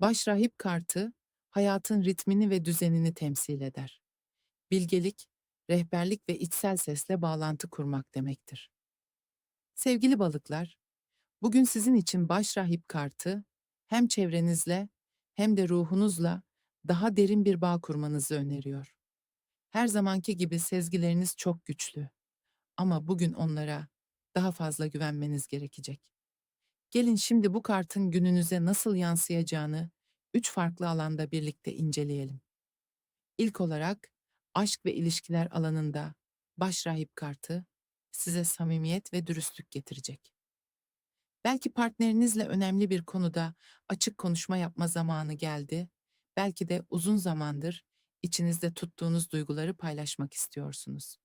Başrahip kartı, hayatın ritmini ve düzenini temsil eder. Bilgelik, rehberlik ve içsel sesle bağlantı kurmak demektir. Sevgili balıklar, bugün sizin için başrahip kartı, hem çevrenizle hem de ruhunuzla daha derin bir bağ kurmanızı öneriyor. Her zamanki gibi sezgileriniz çok güçlü. Ama bugün onlara daha fazla güvenmeniz gerekecek. Gelin şimdi bu kartın gününüze nasıl yansıyacağını üç farklı alanda birlikte inceleyelim. İlk olarak aşk ve ilişkiler alanında başrahip kartı size samimiyet ve dürüstlük getirecek. Belki partnerinizle önemli bir konuda açık konuşma yapma zamanı geldi. Belki de uzun zamandır içinizde tuttuğunuz duyguları paylaşmak istiyorsunuz.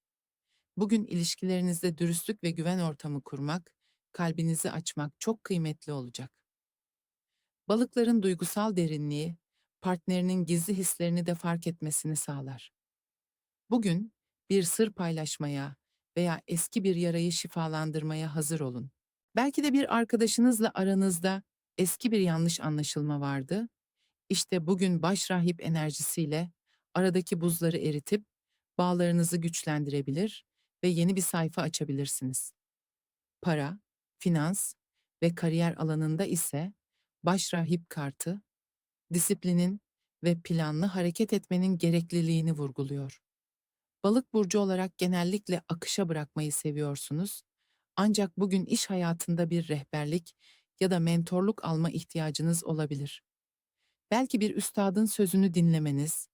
Bugün ilişkilerinizde dürüstlük ve güven ortamı kurmak, kalbinizi açmak çok kıymetli olacak. Balıkların duygusal derinliği, partnerinin gizli hislerini de fark etmesini sağlar. Bugün bir sır paylaşmaya veya eski bir yarayı şifalandırmaya hazır olun. Belki de bir arkadaşınızla aranızda eski bir yanlış anlaşılma vardı. İşte bugün başrahip enerjisiyle aradaki buzları eritip bağlarınızı güçlendirebilir ve yeni bir sayfa açabilirsiniz. Para, finans ve kariyer alanında ise başrahip kartı, disiplinin ve planlı hareket etmenin gerekliliğini vurguluyor. Balık burcu olarak genellikle akışa bırakmayı seviyorsunuz. Ancak bugün iş hayatında bir rehberlik ya da mentorluk alma ihtiyacınız olabilir. Belki bir üstadın sözünü dinlemeniz,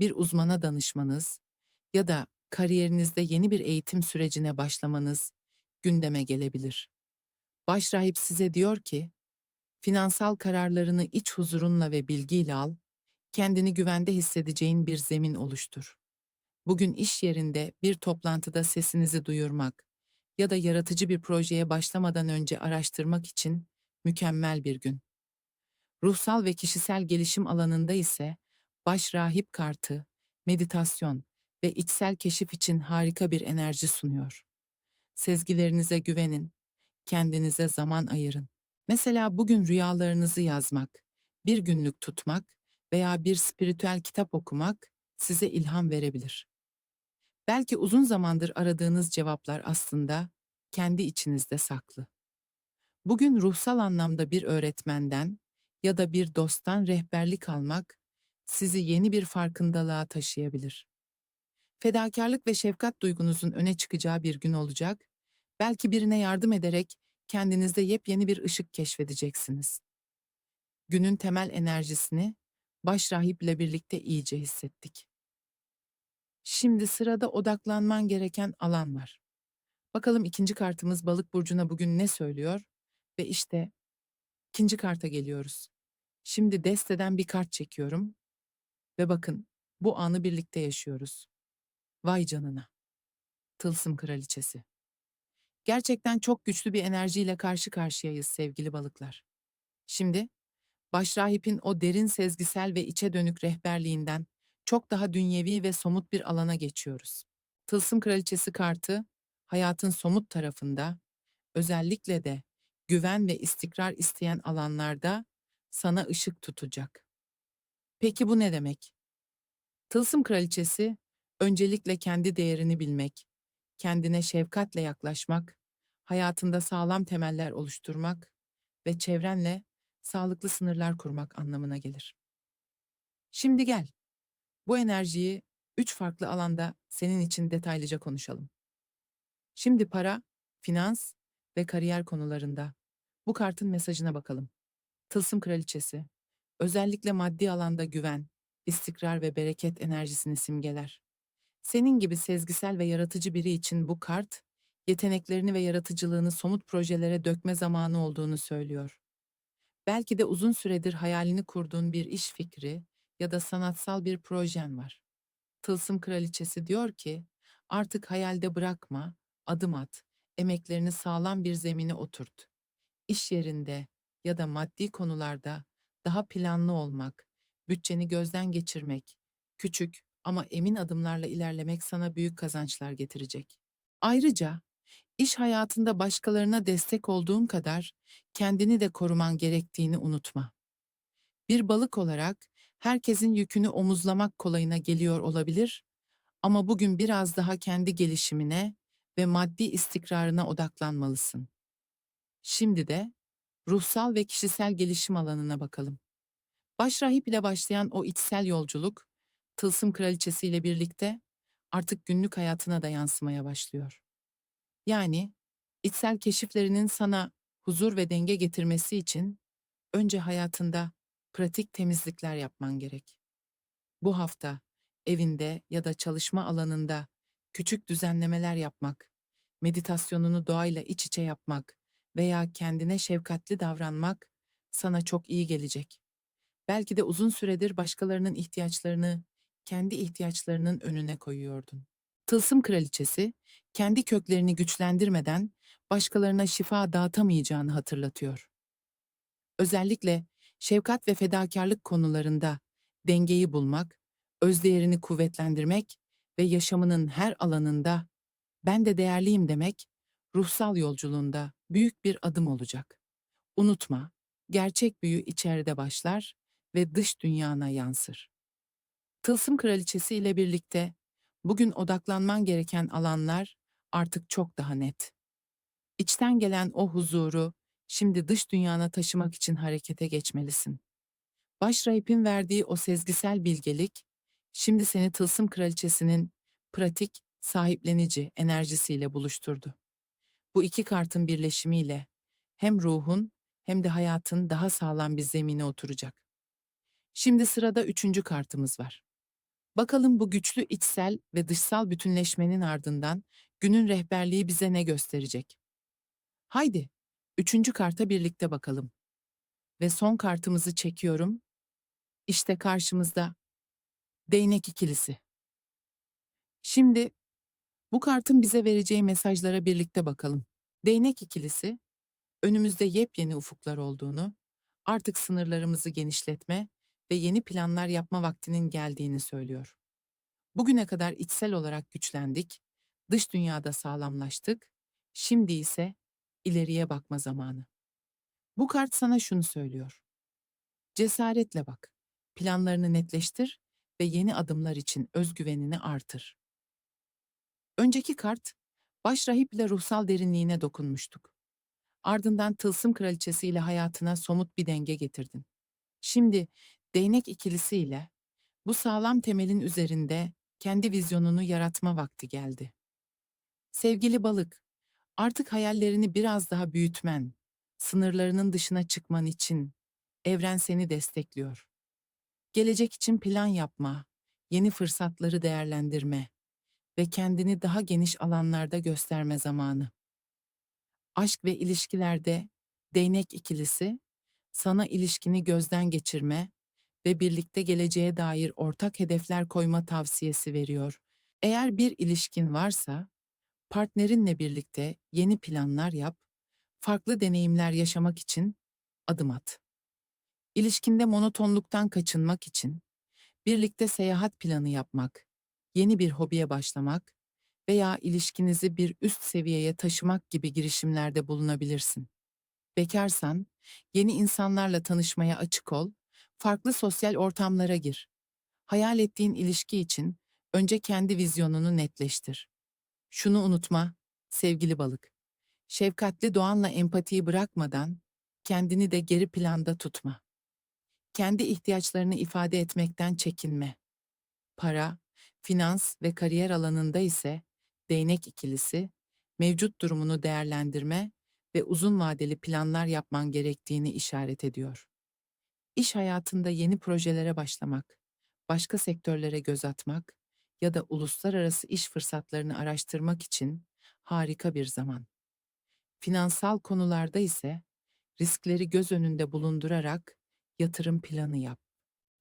bir uzmana danışmanız ya da kariyerinizde yeni bir eğitim sürecine başlamanız gündeme gelebilir. Başrahip size diyor ki, finansal kararlarını iç huzurunla ve bilgiyle al, kendini güvende hissedeceğin bir zemin oluştur. Bugün iş yerinde bir toplantıda sesinizi duyurmak ya da yaratıcı bir projeye başlamadan önce araştırmak için mükemmel bir gün. Ruhsal ve kişisel gelişim alanında ise baş rahip kartı, meditasyon ve içsel keşif için harika bir enerji sunuyor. Sezgilerinize güvenin, kendinize zaman ayırın. Mesela bugün rüyalarınızı yazmak, bir günlük tutmak veya bir spiritüel kitap okumak size ilham verebilir. Belki uzun zamandır aradığınız cevaplar aslında kendi içinizde saklı. Bugün ruhsal anlamda bir öğretmenden ya da bir dosttan rehberlik almak sizi yeni bir farkındalığa taşıyabilir. Fedakarlık ve şefkat duygunuzun öne çıkacağı bir gün olacak. Belki birine yardım ederek kendinizde yepyeni bir ışık keşfedeceksiniz. Günün temel enerjisini baş rahiple birlikte iyice hissettik. Şimdi sırada odaklanman gereken alan var. Bakalım ikinci kartımız balık burcuna bugün ne söylüyor? Ve işte ikinci karta geliyoruz. Şimdi desteden bir kart çekiyorum. Ve bakın bu anı birlikte yaşıyoruz. Vay canına. Tılsım kraliçesi. Gerçekten çok güçlü bir enerjiyle karşı karşıyayız sevgili balıklar. Şimdi başrahipin o derin sezgisel ve içe dönük rehberliğinden çok daha dünyevi ve somut bir alana geçiyoruz. Tılsım kraliçesi kartı hayatın somut tarafında, özellikle de güven ve istikrar isteyen alanlarda sana ışık tutacak. Peki bu ne demek? Tılsım kraliçesi öncelikle kendi değerini bilmek, kendine şefkatle yaklaşmak, hayatında sağlam temeller oluşturmak ve çevrenle sağlıklı sınırlar kurmak anlamına gelir. Şimdi gel. Bu enerjiyi üç farklı alanda senin için detaylıca konuşalım. Şimdi para, finans ve kariyer konularında bu kartın mesajına bakalım. Tılsım kraliçesi, özellikle maddi alanda güven, istikrar ve bereket enerjisini simgeler. Senin gibi sezgisel ve yaratıcı biri için bu kart, yeteneklerini ve yaratıcılığını somut projelere dökme zamanı olduğunu söylüyor. Belki de uzun süredir hayalini kurduğun bir iş fikri ya da sanatsal bir projen var. Tılsım kraliçesi diyor ki, artık hayalde bırakma, adım at, emeklerini sağlam bir zemine oturt. İş yerinde ya da maddi konularda daha planlı olmak, bütçeni gözden geçirmek, küçük ama emin adımlarla ilerlemek sana büyük kazançlar getirecek. Ayrıca iş hayatında başkalarına destek olduğun kadar kendini de koruman gerektiğini unutma. Bir balık olarak herkesin yükünü omuzlamak kolayına geliyor olabilir ama bugün biraz daha kendi gelişimine ve maddi istikrarına odaklanmalısın. Şimdi de ruhsal ve kişisel gelişim alanına bakalım. Başrahip ile başlayan o içsel yolculuk, Tılsım Kraliçesi ile birlikte artık günlük hayatına da yansımaya başlıyor. Yani içsel keşiflerinin sana huzur ve denge getirmesi için önce hayatında pratik temizlikler yapman gerek. Bu hafta evinde ya da çalışma alanında küçük düzenlemeler yapmak, meditasyonunu doğayla iç içe yapmak veya kendine şefkatli davranmak sana çok iyi gelecek. Belki de uzun süredir başkalarının ihtiyaçlarını kendi ihtiyaçlarının önüne koyuyordun. Tılsım kraliçesi kendi köklerini güçlendirmeden başkalarına şifa dağıtamayacağını hatırlatıyor. Özellikle şefkat ve fedakarlık konularında dengeyi bulmak, özdeğerini kuvvetlendirmek ve yaşamının her alanında ben de değerliyim demek ruhsal yolculuğunda büyük bir adım olacak. Unutma, gerçek büyü içeride başlar ve dış dünyana yansır. Tılsım Kraliçesi ile birlikte bugün odaklanman gereken alanlar artık çok daha net. İçten gelen o huzuru şimdi dış dünyana taşımak için harekete geçmelisin. Başrahip'in verdiği o sezgisel bilgelik, şimdi seni Tılsım Kraliçesi'nin pratik, sahiplenici enerjisiyle buluşturdu. Bu iki kartın birleşimiyle hem ruhun hem de hayatın daha sağlam bir zemine oturacak. Şimdi sırada üçüncü kartımız var. Bakalım bu güçlü içsel ve dışsal bütünleşmenin ardından günün rehberliği bize ne gösterecek? Haydi, üçüncü karta birlikte bakalım. Ve son kartımızı çekiyorum. İşte karşımızda değnek ikilisi. Şimdi bu kartın bize vereceği mesajlara birlikte bakalım. Değnek ikilisi, önümüzde yepyeni ufuklar olduğunu, artık sınırlarımızı genişletme ve yeni planlar yapma vaktinin geldiğini söylüyor. Bugüne kadar içsel olarak güçlendik, dış dünyada sağlamlaştık, şimdi ise ileriye bakma zamanı. Bu kart sana şunu söylüyor. Cesaretle bak, planlarını netleştir ve yeni adımlar için özgüvenini artır. Önceki kart, başrahip ile ruhsal derinliğine dokunmuştuk. Ardından tılsım kraliçesi ile hayatına somut bir denge getirdin. Şimdi değnek ikilisi ile bu sağlam temelin üzerinde kendi vizyonunu yaratma vakti geldi. Sevgili balık, artık hayallerini biraz daha büyütmen, sınırlarının dışına çıkman için evren seni destekliyor. Gelecek için plan yapma, yeni fırsatları değerlendirme ve kendini daha geniş alanlarda gösterme zamanı. Aşk ve ilişkilerde değnek ikilisi sana ilişkini gözden geçirme ve birlikte geleceğe dair ortak hedefler koyma tavsiyesi veriyor. Eğer bir ilişkin varsa, partnerinle birlikte yeni planlar yap, farklı deneyimler yaşamak için adım at. İlişkinde monotonluktan kaçınmak için birlikte seyahat planı yapmak, yeni bir hobiye başlamak veya ilişkinizi bir üst seviyeye taşımak gibi girişimlerde bulunabilirsin. Bekarsan, yeni insanlarla tanışmaya açık ol, farklı sosyal ortamlara gir. Hayal ettiğin ilişki için önce kendi vizyonunu netleştir. Şunu unutma, sevgili balık. Şefkatli doğanla empatiyi bırakmadan kendini de geri planda tutma. Kendi ihtiyaçlarını ifade etmekten çekinme. Para, finans ve kariyer alanında ise değnek ikilisi mevcut durumunu değerlendirme ve uzun vadeli planlar yapman gerektiğini işaret ediyor. İş hayatında yeni projelere başlamak, başka sektörlere göz atmak ya da uluslararası iş fırsatlarını araştırmak için harika bir zaman. Finansal konularda ise riskleri göz önünde bulundurarak yatırım planı yap.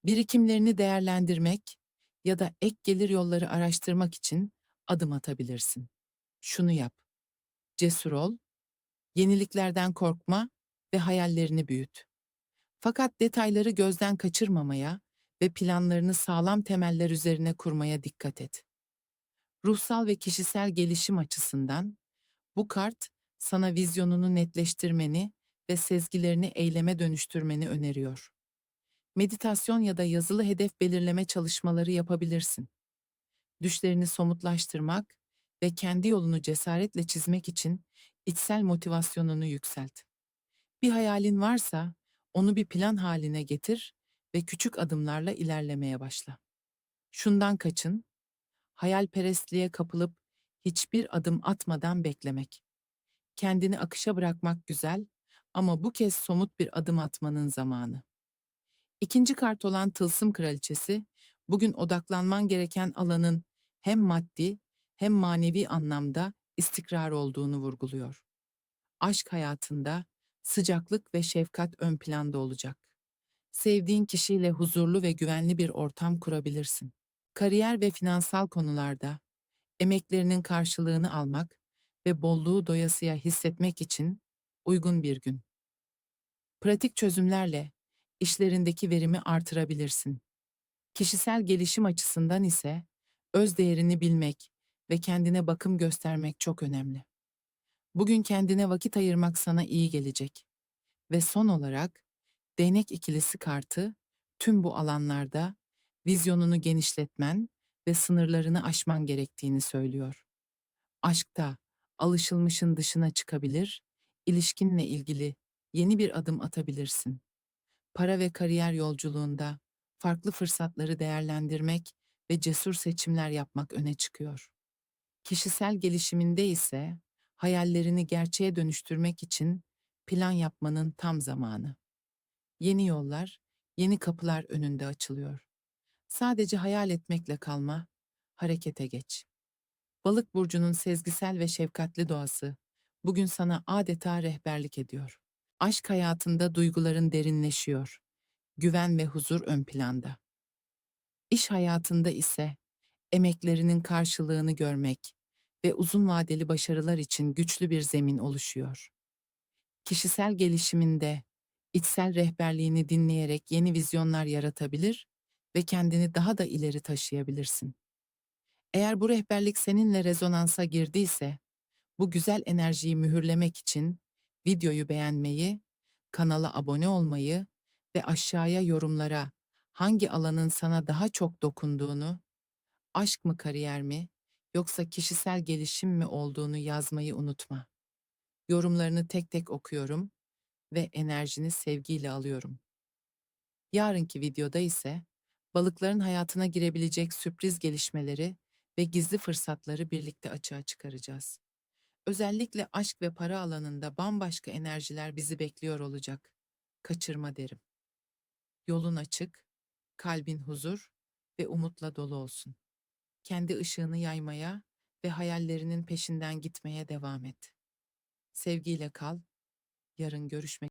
Birikimlerini değerlendirmek ya da ek gelir yolları araştırmak için adım atabilirsin. Şunu yap. Cesur ol, yeniliklerden korkma ve hayallerini büyüt. Fakat detayları gözden kaçırmamaya ve planlarını sağlam temeller üzerine kurmaya dikkat et. Ruhsal ve kişisel gelişim açısından bu kart sana vizyonunu netleştirmeni ve sezgilerini eyleme dönüştürmeni öneriyor. Meditasyon ya da yazılı hedef belirleme çalışmaları yapabilirsin. Düşlerini somutlaştırmak ve kendi yolunu cesaretle çizmek için içsel motivasyonunu yükselt. Bir hayalin varsa onu bir plan haline getir ve küçük adımlarla ilerlemeye başla. Şundan kaçın, hayalperestliğe kapılıp hiçbir adım atmadan beklemek. Kendini akışa bırakmak güzel ama bu kez somut bir adım atmanın zamanı. İkinci kart olan Tılsım Kraliçesi, bugün odaklanman gereken alanın hem maddi hem manevi anlamda istikrar olduğunu vurguluyor. Aşk hayatında sıcaklık ve şefkat ön planda olacak. Sevdiğin kişiyle huzurlu ve güvenli bir ortam kurabilirsin. Kariyer ve finansal konularda emeklerinin karşılığını almak ve bolluğu doyasıya hissetmek için uygun bir gün. Pratik çözümlerle işlerindeki verimi artırabilirsin. Kişisel gelişim açısından ise öz değerini bilmek ve kendine bakım göstermek çok önemli. Bugün kendine vakit ayırmak sana iyi gelecek. Ve son olarak değnek ikilisi kartı tüm bu alanlarda vizyonunu genişletmen ve sınırlarını aşman gerektiğini söylüyor. Aşkta alışılmışın dışına çıkabilir, ilişkinle ilgili yeni bir adım atabilirsin. Para ve kariyer yolculuğunda farklı fırsatları değerlendirmek ve cesur seçimler yapmak öne çıkıyor. Kişisel gelişiminde ise hayallerini gerçeğe dönüştürmek için plan yapmanın tam zamanı. Yeni yollar, yeni kapılar önünde açılıyor. Sadece hayal etmekle kalma, harekete geç. Balık burcunun sezgisel ve şefkatli doğası bugün sana adeta rehberlik ediyor. Aşk hayatında duyguların derinleşiyor. Güven ve huzur ön planda. İş hayatında ise emeklerinin karşılığını görmek ve uzun vadeli başarılar için güçlü bir zemin oluşuyor. Kişisel gelişiminde içsel rehberliğini dinleyerek yeni vizyonlar yaratabilir ve kendini daha da ileri taşıyabilirsin. Eğer bu rehberlik seninle rezonansa girdiyse, bu güzel enerjiyi mühürlemek için videoyu beğenmeyi, kanala abone olmayı ve aşağıya yorumlara hangi alanın sana daha çok dokunduğunu, aşk mı kariyer mi yoksa kişisel gelişim mi olduğunu yazmayı unutma. Yorumlarını tek tek okuyorum ve enerjini sevgiyle alıyorum. Yarınki videoda ise balıkların hayatına girebilecek sürpriz gelişmeleri ve gizli fırsatları birlikte açığa çıkaracağız. Özellikle aşk ve para alanında bambaşka enerjiler bizi bekliyor olacak. Kaçırma derim. Yolun açık, kalbin huzur ve umutla dolu olsun. Kendi ışığını yaymaya ve hayallerinin peşinden gitmeye devam et. Sevgiyle kal. Yarın görüşmek